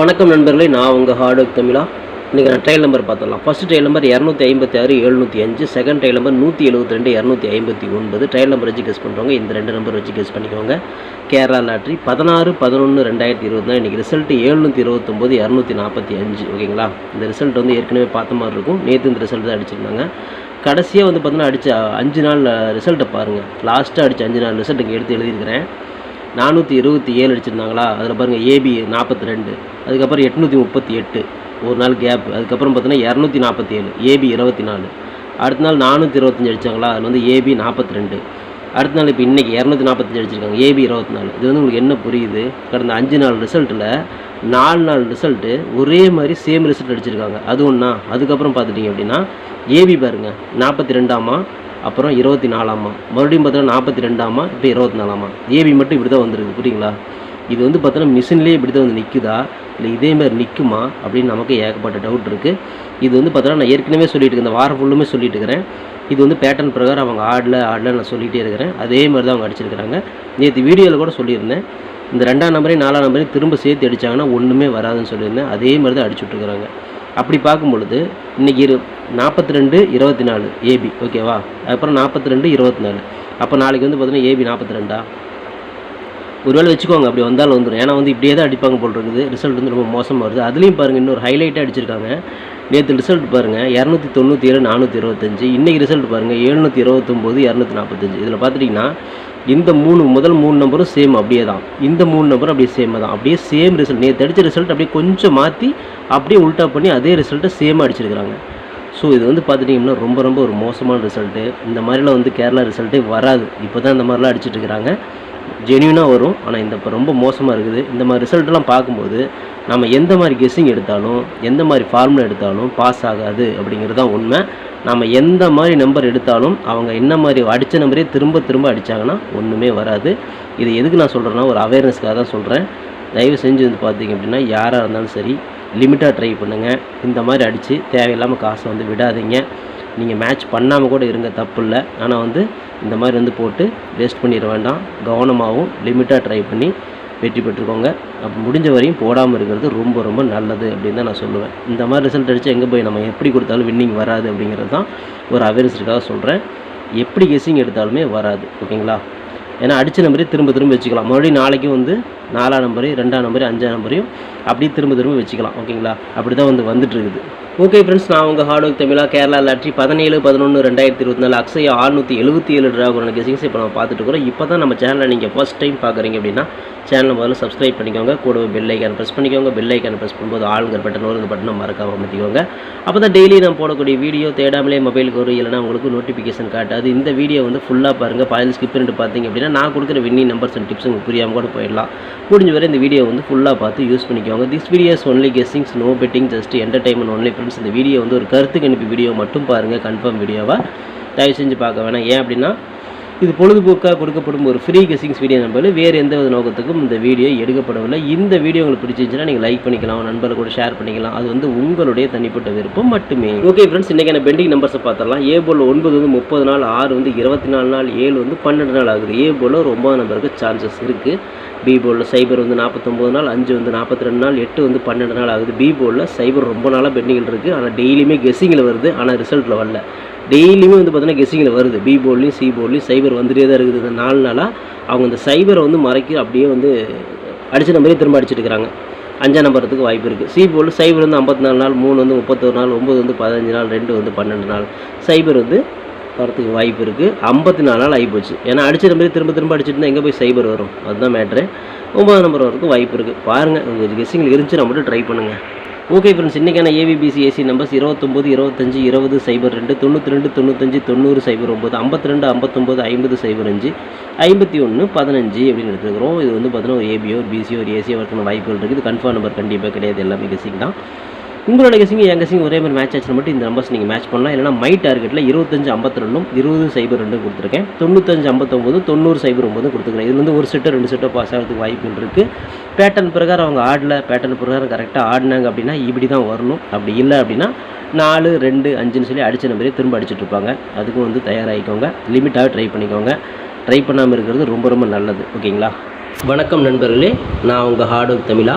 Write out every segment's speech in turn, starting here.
வணக்கம் நண்பர்களே நான் உங்கள் ஹார்ட் ஒர்க் தமிழா. இன்றைக்கி நான் ட்ரையல் நம்பர் பார்த்துடலாம். ஃபஸ்ட் ட்ரையல் நம்பர் இரநூத்தி ஐம்பத்தி ஆறு எழுநூற்றி அஞ்சு. செகண்ட் ட்ரையல் நம்பர் நூற்றி எழுபத்தி ரெண்டு இரநூத்தி ஐம்பத்தி ஒன்பது. ட்ரையல் நம்பர் வச்சு கெஸ் பண்ணுறவங்க இந்த ரெண்டு நம்பர் வச்சு கெஸ் பண்ணிக்கோங்க. கேரளா லாட்ரி பதினாறு பதினொன்று ரெண்டாயிரத்தி இருபது தான் இன்றைக்கி ரிசல்ட் எழுநூற்றி இருபத்தொம்போது இரநூத்தி நாற்பத்தி அஞ்சு. ஓகேங்களா? இந்த ரிசல்ட் வந்து ஏற்கனவே பார்த்த மாதிரி இருக்கும். நேற்று இந்த ரிசல்ட் தான் அடிச்சிருந்தாங்க. கடைசியாக வந்து பார்த்தீங்கன்னா அடித்த அஞ்சு நாள் ரிசல்ட்டை பாருங்கள் லாஸ்ட்டாக அடித்த அஞ்சு நாள் ரிசல்ட் இங்கே எடுத்து எழுதியிருக்கிறேன். நானூற்றி இருபத்தி ஏழு அடிச்சிருந்தாங்களா? அதில் பாருங்கள் ஏபி நாற்பத்தி ரெண்டு அதுக்கப்புறம் எட்நூற்றி முப்பத்தி எட்டு ஒரு நாள் கேப் அதுக்கப்புறம் பார்த்தீங்கன்னா இரநூத்தி நாற்பத்தி ஏழு ஏபி இருபத்தி நாலு. அடுத்த நாள் நானூற்றி இருபத்தஞ்சி அடித்தாங்களா அதில் வந்து ஏபி நாற்பத்தி ரெண்டு. அடுத்த நாள் இப்போ இன்றைக்கி இரநூத்தி நாற்பத்தஞ்சு அடிச்சிருக்காங்க. ஏபி இருபத்தி நாலு. இது வந்து உங்களுக்கு என்ன புரியுது? கடந்த அஞ்சு நாள் ரிசல்ட்டில் நாலு நாள் ரிசல்ட்டு ஒரே மாதிரி சேம் ரிசல்ட் அடிச்சிருக்காங்க. அது ஒன்றா அதுக்கப்புறம் பார்த்துட்டிங்க அப்படின்னா ஏபி பாருங்கள் நாற்பத்தி ரெண்டாமா அப்புறம் இருபத்தி நாலாமா மறுபடியும் பார்த்தோன்னா நாற்பத்தி ரெண்டாமா இப்போ இருபத்தி நாலாமா ஏபி மட்டும் இப்படி தான் வந்துருக்கு. புரியுங்களா இது வந்து பார்த்தோன்னா மிஷின்லேயே இப்படி தான் வந்து நிற்குதா இல்லை இதே மாதிரி நிற்குமா அப்படின்னு நமக்கு ஏகப்பட்ட டவுட் இருக்குது இது வந்து பார்த்தோன்னா நான் ஏற்கனவே சொல்லிட்டு இருக்கேன். இந்த வாரம் ஃபுல்லுமே சொல்லிட்டு இருக்கிறேன். இது வந்து பேட்டர்ன் பிரகாரம் அவங்க ஆடல ஆடல நான் சொல்லிகிட்டே இருக்கிறேன். அதே மாதிரி தான் அவங்க அடிச்சிருக்கிறாங்க. நேற்று வீடியோவில் கூட சொல்லியிருந்தேன். இந்த ரெண்டாம் நம்பரையும் நாலாம் நம்பரையும் திரும்ப சேர்த்து அடித்தாங்கன்னா ஒன்றுமே வராதுன்னு சொல்லியிருந்தேன். அதே மாதிரி தான் அடிச்சுட்ருக்குறாங்க அப்படி பார்க்கும் பொழுது இன்றைக்கி இரு நாற்பத்தி ரெண்டு இருபத்தி நாலு ஏபி ஓகேவா அப்புறம் நாற்பத்தி ரெண்டு இருபத்தி நாலு அப்போ நாளைக்கு வந்து பார்த்தீங்கன்னா ஏபி நாற்பத்தி ரெண்டா ஒருவேளை வச்சுக்கோங்க அப்படி வந்தாலும் வந்துடும் ஏன்னா வந்து இப்படியே தான் அடிப்பாங்க போல் இருக்குது. ரிசல்ட் வந்து ரொம்ப மோசமாக வருது. அதுலேயும் பாருங்கள் இன்னொரு ஹைலைட்டாக அடிச்சிருக்காங்க. நேற்று ரிசல்ட் பாருங்கள் இரநூத்தி தொண்ணூற்றி ஏழு நானூற்றி இருபத்தஞ்சி. இன்றைக்கி ரிசல்ட் பாருங்கள் எழுநூற்றி இருபத்தொம்போது இரநூத்தி நாற்பத்தஞ்சு. இதில் பார்த்துட்டிங்கன்னா இந்த மூணு முதல் மூணு நம்பரும் சேம் அப்படியே தான். இந்த மூணு நம்பரும் அப்படியே சேம் தான். அப்படியே சேம் ரிசல்ட் நேற்று அடித்த ரிசல்ட் அப்படியே கொஞ்சம் மாற்றி அப்படியே உல்ட்டா பண்ணி அதே ரிசல்ட்டை சேமாக அடிச்சிருக்கிறாங்க. ஸோ இது வந்து பார்த்துட்டிங்கன்னா ரொம்ப ரொம்ப ஒரு மோசமான ரிசல்ட்டு இந்த மாதிரிலாம் வந்து கேரளா ரிசல்ட்டே வராது. இப்போ தான் இந்த மாதிரிலாம் அடிச்சிட்ருக்கிறாங்க ஜென்யூனாக வரும். ஆனால் இந்த இப்போ ரொம்ப மோசமாக இருக்குது. இந்த மாதிரி ரிசல்ட்லாம் பார்க்கும்போது நம்ம எந்த மாதிரி கெஸ்ஸிங் எடுத்தாலும் எந்த மாதிரி ஃபார்முலா எடுத்தாலும் பாஸ் ஆகாது அப்படிங்கிறது தான் உண்மை. நம்ம எந்த மாதிரி நம்பர் எடுத்தாலும் அவங்க என்ன மாதிரி அடித்த நம்பரே திரும்ப திரும்ப அடித்தாங்கன்னா ஒன்றுமே வராது. இது எதுக்கு நான் சொல்கிறேன்னா ஒரு அவேர்னஸ்க்காக தான் சொல்கிறேன் தயவு செஞ்சு வந்து பார்த்தீங்க அப்படின்னா யாராக இருந்தாலும் சரி லிமிட்டாக ட்ரை பண்ணுங்கள் இந்த மாதிரி அடித்து தேவையில்லாமல் காசை வந்து விடாதீங்க. நீங்கள் மேட்ச் பண்ணாமல் கூட இருங்க தப்பு இல்லை. ஆனால் வந்து இந்த மாதிரி வந்து போட்டு வேஸ்ட் பண்ணிட வேண்டாம். கவனமாகவும் லிமிட்டாக ட்ரை பண்ணி வெற்றி பெற்றுக்கோங்க. அப்போ முடிஞ்ச வரையும் போடாமல் இருக்கிறது ரொம்ப ரொம்ப நல்லது அப்படின்னு தான் நான் சொல்லுவேன். இந்த மாதிரி ரிசல்ட் அடித்து எங்கே போய் நம்ம எப்படி கொடுத்தாலும் வின்னிங் வராது அப்படிங்கிறது தான் ஒரு அவேர்னஸ்க்காக சொல்கிறேன் எப்படி கெஸ்ஸிங் எடுத்தாலுமே வராது. ஓகேங்களா ஏன்னா அடித்த நம்பரே திரும்ப திரும்ப வச்சுக்கலாம். மறுபடியும் நாளைக்கும் வந்து நாலாம் நம்பரு ரெண்டாம் நம்பரு அஞ்சாம் நம்பரையும் அப்படியே திரும்ப திரும்ப வச்சுக்கலாம். ஓகேங்களா அப்படி தான் வந்து வந்துட்டு இருக்குது ஓகே ஃப்ரெண்ட்ஸ் நான் உங்கள் ஹார்ட் ஒர்க் தமிழா கேரளா லாட்ரி பதினேழு பதினொன்று ரெண்டாயிரத்தி இருபத்தி நாலு அக்ஸையா ஆறுநூற்றி எழுபத்தி ஏழு ட்ராகோன கெசிங்ஸ் இப்போ நம்ம பார்த்துட்டு இருக்கிறோம். இப்போ தான் நம்ம சேனலை நீங்கள் ஃபஸ்ட் டைம் பார்க்குறீங்க அப்படின்னா சேனலை முதல்ல சப்ஸ்கிரைப் பண்ணிக்கோங்க. கூட பெல் ஐக்கான் ப்ரெஸ் பண்ணிக்கோங்க. பெல் ஐக்கான் ப்ரெஸ் பண்ணும்போது ஆளுங்கிற பட்டன் ஒரு இந்த பட்டனை மறக்காமல் அமைத்திக்கோங்க அப்போ தான் டெய்லி நான் போடக்கூடிய வீடியோ தேடாமலே மொபைலுக்கு வரும் இல்லைனா உங்களுக்கு நோட்டிஃபிகேஷன் காட்டாது. இந்த வீடியோ வந்து ஃபுல்லாக பாருங்கள் பாயில் ஸ்கிப் பண்ணிட்டு பார்த்தீங்க அப்படின்னா நான் கொடுக்குற வின்னி நம்பர்ஸ் அண்ட் டிப்ஸ் உங்களுக்கு புரியாமல் கூட போயிடலாம். முடிஞ்ச வரை இந்த வீடியோ வந்து ஃபுல்லாக பார்த்து யூஸ் பண்ணிக்கோங்க. This videos only guessings no betting just entertainment only friends இந்த வீடியோ வந்து ஒரு கருத்துக்கு கணிப்பு வீடியோ மட்டும் பாருங்கள் கன்ஃபார்ம் வீடியோவாக தயவு செஞ்சு பார்க்க வேணாம். ஏன் அப்படின்னா இது பொழுதுபோக்காக கொடுக்கப்படும் ஒரு ஃப்ரீ கெஸிங்ஸ் வீடியோ நம்பர் வேறு எந்த வித நோக்கத்துக்கும் இந்த வீடியோ எடுக்கப்படவில்லை. இந்த வீடியோ உங்களுக்கு பிடிச்சிருந்துச்சுன்னா நீங்கள் லைக் பண்ணிக்கலாம் நண்பர்கள் கூட ஷேர் பண்ணிக்கலாம். அது வந்து உங்களுடைய தனிப்பட்ட விருப்பம் மட்டுமே. ஓகே ஃப்ரெண்ட்ஸ் இன்றைக்கான பெண்டிங் நம்பர்ஸை பார்த்துடலாம். ஏ போல் ஒன்பது வந்து முப்பது நாள் ஆறு வந்து இருபத்தி நாலு நாள் ஏழு வந்து பன்னெண்டு நாள் ஆகுது. ஏ போல் ஒரு ஒம்பது நம்பருக்கு சான்சஸ் இருக்குது பி போலில் சைபர் வந்து நாற்பத்தொம்போது நாள் அஞ்சு வந்து நாற்பத்தி ரெண்டு நாள் எட்டு வந்து பன்னெண்டு நாள் ஆகுது. பி போலில் சைபர் ரொம்ப நாளாக பெண்டிங்கில் இருக்குது ஆனால் டெய்லியுமே கெஸ்ஸிங்கில் வருது. ஆனால் ரிசல்ட்டில் வரல. டெய்லியுமே வந்து பார்த்தீங்கன்னா கெஸ்ஸிங்கில் வருது. பி போர்ட்லேயும் சி போர்ட்லேயும் சைபர் வந்துட்டே தான் இருக்குது. இந்த நாலு நாளாக அவங்க இந்த சைபரை வந்து மறைக்க அப்படியே வந்து அடித்த நம்பரே திரும்ப அடிச்சிட்டு இருக்கிறாங்க அஞ்சாம் நம்பரத்துக்கு வாய்ப்பு இருக்குது சி போர்டில் சைபர் வந்து ஐம்பத்தி நாலு நாள் மூணு வந்து முப்பத்தொரு நாள் ஒம்பது வந்து பதினஞ்சு நாள் ரெண்டு வந்து பன்னெண்டு நாள். சைபர் வந்து வரத்துக்கு வாய்ப்பு இருக்குது ஐம்பத்தி நாலு நாள் ஆகிப்போச்சு ஏன்னா அடித்த நம்பரே திரும்ப திரும்ப அடிச்சிட்டு இருந்தால் எங்கே போய் சைபர் வரும்? அதுதான் மேட்ரு. ஒம்பது நம்பர் வரதுக்கு வாய்ப்பு இருக்குது பாருங்கள் உங்கள் கெஸ்ஸிங்கில் இருந்துச்சு மட்டும் ட்ரை பண்ணுங்கள் ஓகே ஃப்ரெண்ட்ஸ் இன்றைக்கான ஏவிபிசி ஏசி நம்பர்ஸ் இருபத்தொம்போது இருபத்தஞ்சி இருபது சைபர் ரெண்டு தொண்ணூற்றி ரெண்டு தொண்ணூத்தஞ்சு தொண்ணூறு சைபர் ஒம்பது ஐம்பத்தி ரெண்டு ஐம்பத்தொம்போது ஐம்பது சைபர் அஞ்சு ஐம்பத்தி ஒன்று பதினஞ்சு அப்படின்னு எடுத்துக்கிறோம் இது வந்து பார்த்தீங்கன்னா ஒரு ஏபியோ ஒரு பிசியோ ஒரு ஏசியோ வரதுக்கு வாய்ப்புகள் இருக்குது. இது கன்ஃபார்ம் நம்பர் கண்டிப்பாக கிடையாது. எல்லாமே கெஸிங் தான். உங்களோட கெஸிங் என் கெஸிங் ஒரே மாதிரி மேட்ச் ஆச்சு மட்டும் இந்த நம்பர்ஸ் நீங்கள் மேட்ச் பண்ணலாம். இல்லைனா மை டார்கெட்டில் இருபத்தஞ்சு ஐம்பத்தி ரெண்டும் இருபது சைபர் ரெண்டும் கொடுத்துருக்கேன். தொண்ணூத்தஞ்சு ஐம்பத்தொம்போது தொண்ணூறு சைபர் ஒம்பது கொடுத்துருக்கேன் இதுல ஒரு செட்டு ரெண்டு செட்டோ பாஸ் ஆகிறதுக்கு வாய்ப்புகள் இருக்குது பேட்டர்ன் பிரகாரம் அவங்க ஆடல. பேட்டர்ன் பிரகாரம் கரெக்டாக ஆடினாங்க அப்படின்னா இப்படி தான் வரணும். அப்படி இல்லை அப்படின்னா நாலு ரெண்டு அஞ்சுன்னு சொல்லி அடித்த நம்பரே திரும்ப அடிச்சிட்டு இருப்பாங்க. அதுக்கும் வந்து தயாராகிக்கோங்க. லிமிட்டாக ட்ரை பண்ணிக்கோங்க. ட்ரை பண்ணாமல் இருக்கிறது ரொம்ப ரொம்ப நல்லது. ஓகேங்களா வணக்கம் நண்பர்களே. நான் உங்கள் ஹார்ட் ஒர்க் தமிழா.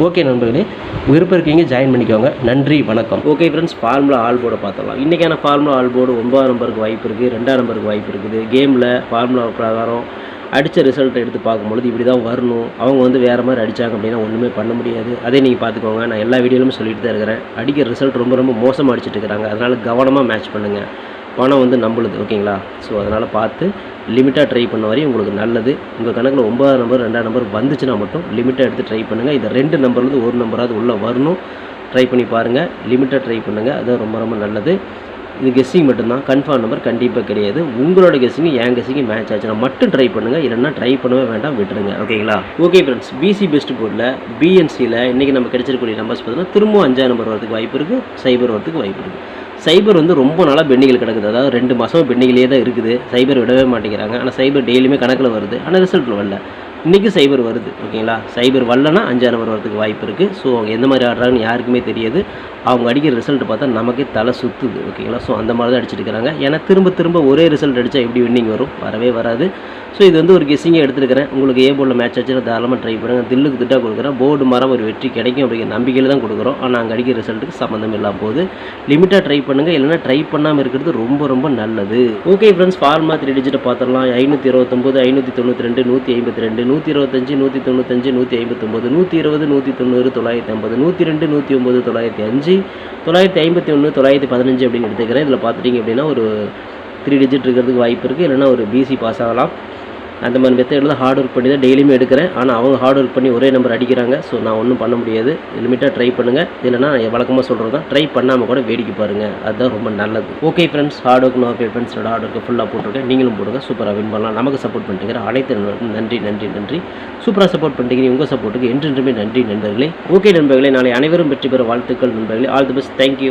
ஓகே நண்பர்களே விருப்பம் இருக்கீங்க ஜாயின் பண்ணிக்கோங்க. நன்றி வணக்கம். ஓகே ஃப்ரெண்ட்ஸ் ஃபார்முலா ஆல் போர்டை பார்த்துடலாம். இன்றைக்கான ஃபார்முலா ஆல் போர்டு ஒன்பதாம் நம்பருக்கு வாய்ப்பு இருக்குது ரெண்டாம் நம்பருக்கு வாய்ப்பு இருக்குது. கேமில் ஃபார்முலா பிரகாரம் அடித்த ரிசல்ட் எடுத்து பார்க்கும்பொழுது இப்படி தான் வரணும். அவங்க வந்து வேறு மாதிரி அடித்தாங்க அப்படின்னா ஒன்றுமே பண்ண முடியாது. அதே நீங்கள் பார்த்துக்கோங்க நான் எல்லா வீடியோலையும் சொல்லிட்டு தான் இருக்கிறேன். அடிக்கிற ரிசல்ட் ரொம்ப ரொம்ப மோசமாக அடிச்சிட்டு இருக்கிறாங்க. அதனால் கவனமாக மேட்ச் பண்ணுங்கள் பணம் வந்து நம்பளுது ஓகேங்களா? ஸோ அதனால் பார்த்து லிமிட்டாக ட்ரை பண்ண வரையும் உங்களுக்கு நல்லது. உங்கள் கணக்கில் ஒன்பதாம் நம்பர் ரெண்டாம் நம்பர் வந்துச்சுன்னா மட்டும் லிமிட்டாக எடுத்து ட்ரை பண்ணுங்கள் இந்த ரெண்டு நம்பர்லேருந்து ஒரு நம்பராவது உள்ளே வரணும். ட்ரை பண்ணி பாருங்கள் லிமிட்டாக ட்ரை பண்ணுங்கள் அதுதான் ரொம்ப ரொம்ப நல்லது. இது கெஸ்ஸிங் மட்டும்தான். கன்ஃபார்ம் நம்பர் கண்டிப்பாக கிடையாது. உங்களோட கெஸ்ஸிங் என் கெஸ்ஸிங் மேட்ச் ஆச்சுன்னா மட்டும் ட்ரை பண்ணுங்கள் இல்லைன்னா ட்ரை பண்ணவே வேண்டாம். விட்டுருங்க. ஓகேங்களா? ஓகே ஃப்ரெண்ட்ஸ் பிசி பெஸ்ட் போர்டில் பிஎன்சியில் இன்றைக்கி நம்ம கிடைச்சிருக்கக்கூடிய நம்பர்ஸ் பார்த்தீங்கன்னா திரும்பவும் அஞ்சாம் நம்பர் வரதுக்கு வாய்ப்பு இருக்குது சைபர் வரதுக்கு வாய்ப்பு இருக்குது சைபர் வந்து ரொம்ப நாளாக பெண்டிங்கில் கிடக்குது. அதாவது ரெண்டு மாதம் பெண்டிங்கிலே தான் இருக்குது. சைபர் விடவே மாட்டேங்கிறாங்க. ஆனால் சைபர் டெய்லியுமே கணக்கில் வருது. ஆனால் ரிசல்ட் வரல. இன்றைக்கி சைபர் வருது. ஓகேங்களா? சைபர் வரலன்னா அஞ்சாறு நம்பர் வரதுக்கு வாய்ப்பு இருக்குது ஸோ அவங்க எந்த மாதிரி ஆடுறாங்கன்னு யாருக்குமே தெரியாது. அவங்க அடிக்கிற ரிசல்ட் பார்த்தா நமக்கே தலை சுற்றுது ஓகேங்களா ஸோ அந்த மாதிரி தான் அடிச்சிட்டு இருக்கிறாங்க ஏன்னா திரும்ப திரும்ப ஒரே ரிசல்ட் அடித்தா எப்படி வின்னிங் வரும்? வரவே வராது. ஸோ இது வந்து ஒரு கெஸ்ஸிங்காக எடுத்துருக்கிறேன். உங்களுக்கு ஏ போர்டில் மேட்ச் ஆச்சுன்னா தாராளமாக ட்ரை பண்ணுங்கள் தில்லுக்கு திட்டாக கொடுக்குறேன். போர்டு மரம் ஒரு வெற்றி கிடைக்கும் அப்படிங்கிற நம்பிக்கையில் தான் கொடுக்குறோம். ஆனால் அங்கே அடிக்கிற ரிசல்ட்டுக்கு சம்மந்தம் இல்லாமல் போகுது. லிமிட்டாக ட்ரை பண்ணுங்கள் இல்லைன்னா ட்ரை பண்ணாமல் இருக்கிறது ரொம்ப ரொம்ப நல்லது. Okay friends form a three டிஜிட்டை பார்த்துடலாம். ஐநூற்றி இருபத்தொம்போது ஐநூற்றி தொண்ணூற்றி ரெண்டு நூற்றி ஐம்பத்தி ரெண்டு நூற்றி இருபத்தஞ்சு நூற்றி தொண்ணூத்தஞ்சு நூற்றி ஐம்பத்தொம்போது நூற்றி இருபது நூற்றி தொண்ணூறு தொள்ளாயிரத்தி ஐம்பது நூற்றி ரெண்டு நூற்றி ஒம்பது தொள்ளாயிரத்தி அஞ்சு தொள்ளாயிரத்தி ஐம்பத்தி ஒன்று தொள்ளாயிரத்தி பதினஞ்சு அப்படின்னு எடுத்துக்கிறேன். இதில் பார்த்துட்டிங்க அப்படின்னா ஒரு த்ரீ டிஜிட் இருக்கிறதுக்கு வாய்ப்பு இருக்குது இல்லைனா ஒரு பிசி பாஸ் ஆகலாம். அந்த மாதிரி மெத்தடில் தான் ஹார்ட் ஒர்க் பண்ணி தான் டெய்லியுமே எடுக்கிறேன். ஆனால் அவங்க ஹார்ட் ஒர்க் பண்ணி ஒரே நம்பர் அடிக்கிறாங்க. ஸோ நான் ஒன்றும் பண்ண முடியாது. லிமிட்டாக ட்ரை பண்ணுங்கள் இல்லைனா வழக்கமாக சொல்கிறது தான். ட்ரை பண்ணாமல் கூட வேடிக்கை பாருங்கள் அதுதான் ரொம்ப நல்லது. ஓகே ஃப்ரெண்ட்ஸ் ஹார்ட் ஒர்க் நோக்கே ஃப்ரெண்ட்ஸோட ஹார்ட் ஒர்க்கு ஃபுல்லாக போட்டிருக்கேன். நீங்களும் போடுங்க. சூப்பராக வின் பண்ணலாம். நமக்கு சப்போர்ட் பண்ணிட்டுங்கிற அனைத்து நண்பர்களுக்கும் நன்றி நன்றி நன்றி. சூப்பராக சப்போர்ட் பண்ணிக்கிறீங்க உங்கள் சப்போர்ட்டுக்கு என்றென்றுமே நன்றி நண்பர்களே. ஓகே நண்பர்களே. நாளை அனைவரும் வெற்றி பெற வாழ்த்துக்கள் நண்பர்களே. All the best thank you